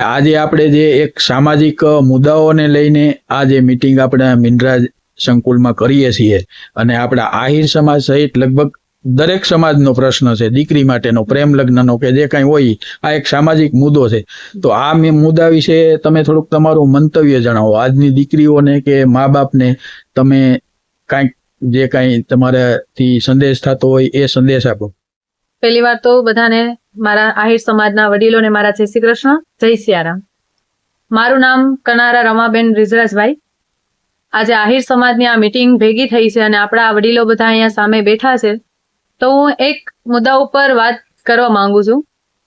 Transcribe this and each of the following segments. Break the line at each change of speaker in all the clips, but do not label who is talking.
આજે આપણે જે એક સામાજિક મુદ્દાઓને લઈને આ જે મિટિંગ આપણે મિનરાજ સંકુલમાં કરીએ છીએ અને આપણા આહિર સમાજ સહિત લગભગ દરેક સમાજનો પ્રશ્ન છે, દીકરી માટેનો, પ્રેમ લગ્નનો કે જે કાંઈ હોય, આ એક સામાજિક મુદ્દો છે. તો આ મુદ્દા વિશે તમે થોડુંક તમારું મંતવ્ય જણાવો. આજની દીકરીઓને કે મા બાપને તમે કાંઈક જે કાંઈ તમારાથી સંદેશ થતો હોય એ સંદેશ આપો.
પહેલી વાર તો બધાને મારા આહિર સમાજના વડીલોને મારા જય શ્રી કૃષ્ણ, જય સિયારામ. મારું નામ કનારા રમાબેન રિજરાજભાઈ આજે આહિર સમાજની આ મિટિંગ ભેગી થઈ છે અને આપણા વડીલો બધા અહીંયા સામે બેઠા છે. તો હું એક મુદ્દા ઉપર વાત કરવા માંગુ છું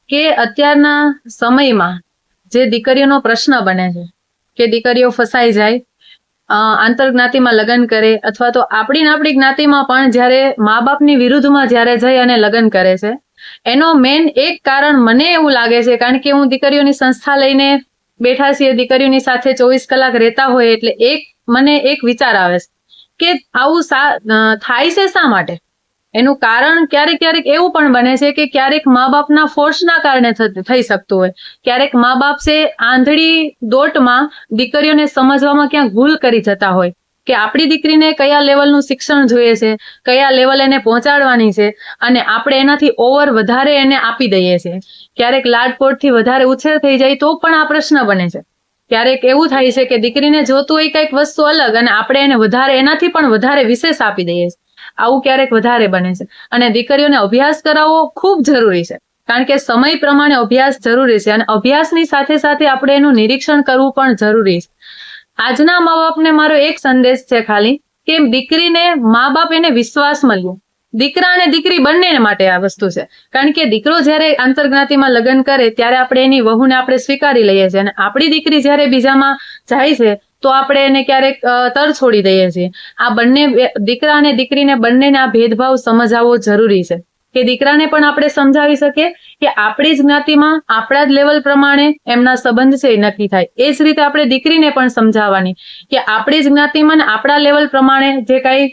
કે અત્યારના સમયમાં જે દીકરીઓનો પ્રશ્ન બને છે, કે દીકરીઓ ફસાઈ જાય આંતરજ્ઞાતિમાં લગ્ન કરે અથવા તો આપણી આપણી જ્ઞાતિમાં પણ જ્યારે મા બાપની વિરુદ્ધમાં જ્યારે જઈ અને લગ્ન કરે છે. એનો મેન એક કારણ મને એવું લાગે છે, કારણ કે હું દીકરીઓની સંસ્થા લઈને બેઠા છીએ, દીકરીઓની સાથે ચોવીસ કલાક રહેતા હોય એટલે એક, મને એક વિચાર આવે છે કે આવું થાય છે શા માટે? એનું કારણ ક્યારેક ક્યારેક એવું પણ બને છે કે ક્યારેક મા બાપના ફોર્સના કારણે થઈ શકતું હોય. ક્યારેક મા બાપ છે આંધળી દોટમાં દીકરીઓને સમજવામાં ક્યાંક ભૂલ કરી જતા હોય કે આપણી દીકરીને કયા લેવલનું શિક્ષણ જોઈએ છે, કયા લેવલ એને પહોંચાડવાની છે અને આપણે એનાથી ઓવર વધારે એને આપી દઈએ છીએ. ક્યારેક લાડપોટથી વધારે ઉછેર થઈ જાય તો પણ આ પ્રશ્ન બને છે. ક્યારેક એવું થાય છે કે દીકરીને જોતું હોય કંઈક વસ્તુ અલગ અને આપણે એને વધારે, એનાથી પણ વધારે વિશેષ આપી દઈએ છીએ. આવું ક્યારેક વધારે બને છે. અને દીકરીઓને અભ્યાસ કરાવવો ખૂબ જરૂરી છે. કારણ કે સમય પ્રમાણે અભ્યાસ જરૂરી છે અને અભ્યાસની સાથે સાથે આપણે એનું નિરીક્ષણ કરવું પણ જરૂરી છે. આજના મા બાપને મારો એક સંદેશ છે ખાલી કે દીકરીને મા બાપ એને વિશ્વાસ મળ્યો. દીકરા અને દીકરી બંને માટે આ વસ્તુ છે. કારણ કે દીકરો જ્યારે આંતરજ્ઞાતિમાં લગ્ન કરે ત્યારે આપણે એની વહુને આપણે સ્વીકારી લઈએ છીએ અને આપણી દીકરી જ્યારે બીજામાં જાય છે તો આપણે એને ક્યારેક તર છોડી દઈએ છીએ. આ બંને દીકરા અને દીકરીને બંનેને આ ભેદભાવ સમજાવવો જરૂરી છે. કે દીકરાને પણ આપણે સમજાવી શકીએ કે આપણી જ્ઞાતિમાં આપણા જ લેવલ પ્રમાણે એમના સંબંધ છે નક્કી થાય. એ જ રીતે આપણે દીકરીને પણ સમજાવવાની કે આપણી જ જ્ઞાતિમાં આપણા લેવલ પ્રમાણે જે કાંઈ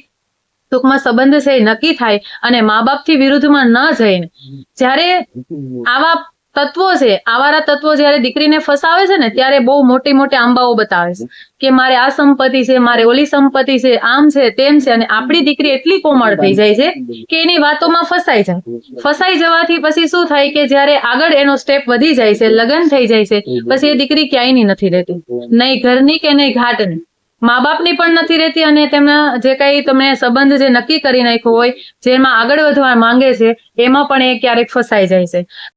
ટૂંકમાં સંબંધ છે એ નક્કી થાય અને મા બાપથી વિરુદ્ધમાં ન જઈને. જ્યારે આવા તત્વો છે, આવારા તત્વો જયારે દીકરીને ફસાવે છે ને, ત્યારે બહુ મોટી મોટી આંબાઓ બતાવે છે. કે મારે આ સંપત્તિ છે, મારે ઓલી સંપત્તિ છે, આમ છે, તેમ છે, અને આપણી દીકરી એટલી કોમળ થઈ જાય છે કે એની વાતોમાં ફસાઈ જાય. ફસાઈ જવાથી પછી શું થાય કે જયારે આગળ એનો સ્ટેપ વધી જાય છે, લગ્ન થઈ જાય છે, પછી એ દીકરી ક્યાંયની નથી રહેતી. નહીં ઘરની કે નહીં ઘાટની. મા બાપની પણ નથી રહેતી અને તેમના જે કઈ તમે સંબંધ જે નક્કી કરી નાખ્યો હોય, જેમાં આગળ વધવા માંગે છે, એમાં પણ એ ક્યારેક ફસાઈ જાય છે.